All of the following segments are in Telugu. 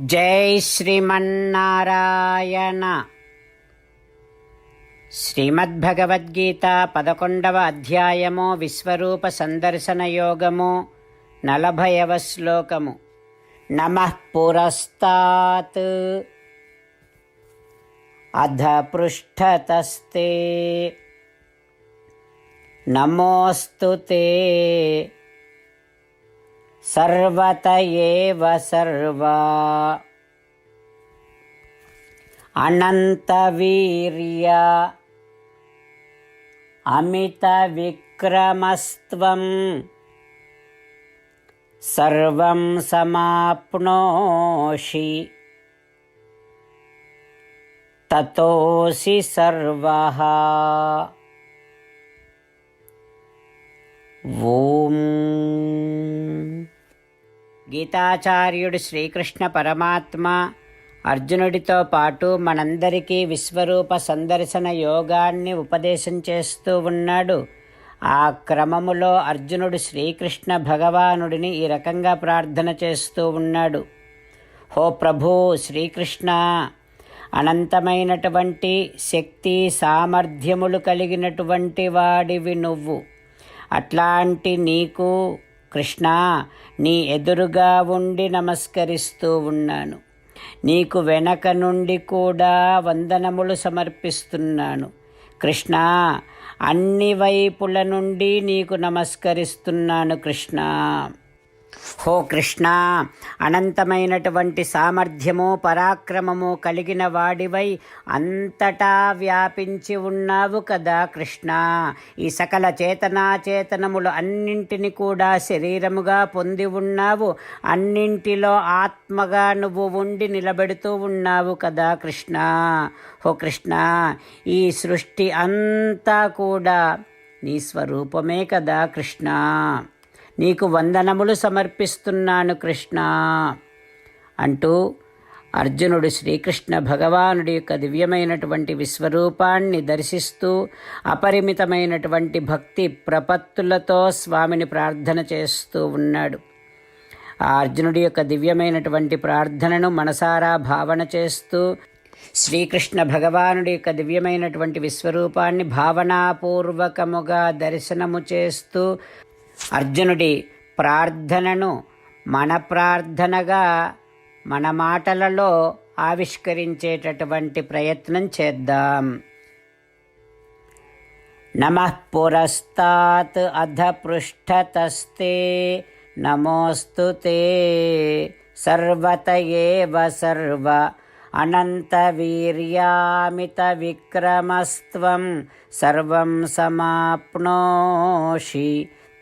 జై శ్రీమన్నారాయణ. శ్రీమద్భగవద్గీత పదకొండవ అధ్యాయము విశ్వరూప సందర్శన యోగము నలభైవ శ్లోకము. నమ పురస్తాత్. అధ పృష్ఠతస్తే నమోస్తు తే. सर्वत एव सर्वा। अनन्तवीर्य। अमितविक्रमस्त्वं सर्वं समाप्नोषि। ततोऽसि सर्वः। ఓం గీతాచార్యుడు శ్రీకృష్ణ పరమాత్మ అర్జునుడితో పాటు మనందరికీ విశ్వరూప సందర్శన యోగాన్ని ఉపదేశం చేస్తూ ఉన్నాడు. ఆ క్రమములో అర్జునుడు శ్రీకృష్ణ భగవానుడిని ఈ రకంగా ప్రార్థన చేస్తూ ఉన్నాడు. హో ప్రభు శ్రీకృష్ణ! అనంతమైనటువంటి శక్తి సామర్థ్యములు కలిగినటువంటి వాడివి నువ్వు. అట్లాంటి నీకు కృష్ణ నీ ఎదురుగా ఉండి నమస్కరిస్తూ ఉన్నాను. నీకు వెనక నుండి కూడా వందనములు సమర్పిస్తున్నాను. కృష్ణ అన్ని వైపుల నుండి నీకు నమస్కరిస్తున్నాను కృష్ణ. హో కృష్ణ అనంతమైనటువంటి సామర్థ్యము పరాక్రమము కలిగిన వాడివై అంతటా వ్యాపించి ఉన్నావు కదా కృష్ణ. ఈ సకల చేతనాచేతనములు అన్నింటిని కూడా శరీరముగా పొంది ఉన్నావు. అన్నింటిలో ఆత్మగా నువ్వు ఉండి నిలబెడుతూ ఉన్నావు కదా కృష్ణ. హో కృష్ణ ఈ సృష్టి అంతా కూడా నీ స్వరూపమే కదా కృష్ణ. నీకు వందనములు సమర్పిస్తున్నాను కృష్ణ అంటూ అర్జునుడు శ్రీకృష్ణ భగవానుడి యొక్క దివ్యమైనటువంటి విశ్వరూపాన్ని దర్శిస్తూ అపరిమితమైనటువంటి భక్తి ప్రపత్తులతో స్వామిని ప్రార్థన చేస్తూ ఉన్నాడు. ఆ అర్జునుడి యొక్క దివ్యమైనటువంటి ప్రార్థనను మనసారా భావన చేస్తూ శ్రీకృష్ణ భగవానుడి యొక్క దివ్యమైనటువంటి విశ్వరూపాన్ని భావనాపూర్వకముగా దర్శనము చేస్తూ అర్జునుడి ప్రార్థనను మన ప్రార్థనగా మన మాటలలో ఆవిష్కరించేటటువంటి ప్రయత్నం చేద్దాం. నమః పురస్తాత్ అధ పృష్టతస్తే నమోస్తు తే సర్వత ఏవ సర్వ సమాప్నోషి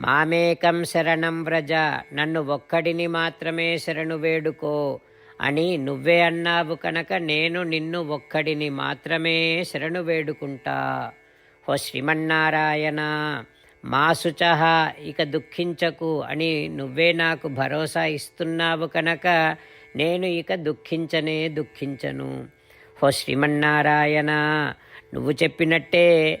మామేకం శరణం వ్రజ నన్ను ఒక్కడిని మాత్రమే శరణు వేడుకో. అని నువ్వే అన్నావు కనుక నేను నిన్ను ఒక్కడిని మాత్రమే శరణు వేడుకుంటా. ఓ శ్రీమన్నారాయణ మా శుచహ ఇక దుఃఖించకు అని నువ్వే నాకు భరోసా ఇస్తున్నావు కనుక నేను ఇక దుఃఖించనే దుఃఖించను. ఓ శ్రీమన్నారాయణ నువ్వు చెప్పినట్టే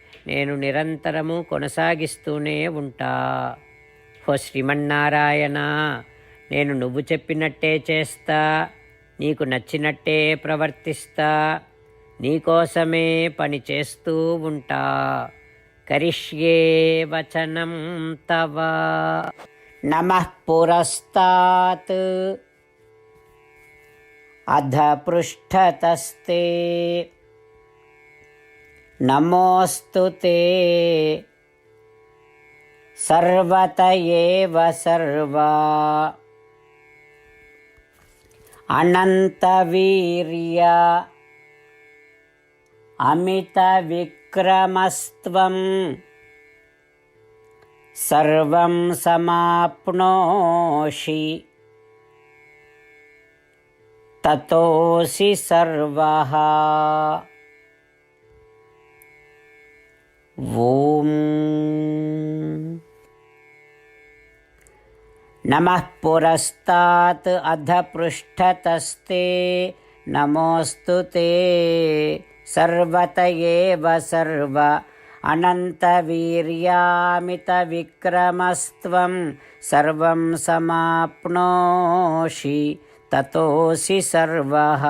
నేను నిరంతరము కొనసాగిస్తూనే ఉంటా. హో శ్రీమన్నారాయణ నేను నువ్వు చెప్పినట్టే చేస్తా నీకు నచ్చినట్టే ప్రవర్తిస్తా నీకోసమే పని చేస్తూ ఉంటా. కరిష్యే వచనం తవ. నమ పురస్తాత్. అధ పృష్ఠతస్తే నమోऽस्तु ते। सर्वत एव सर्वा। अनन्तवीर्य। अमितविक्रमस्त्वं। सर्वं समाप्नोषि। ततोऽसि सर्वः ॐ नमः पुरस्तात् अधपृष्ठतस्ते नमोऽस्तु ते। सर्वत एव सर्व अनन्तवीर्यामितविक्रमस्त्वं सर्वं समाप्नोषि ततोऽसि सर्वः।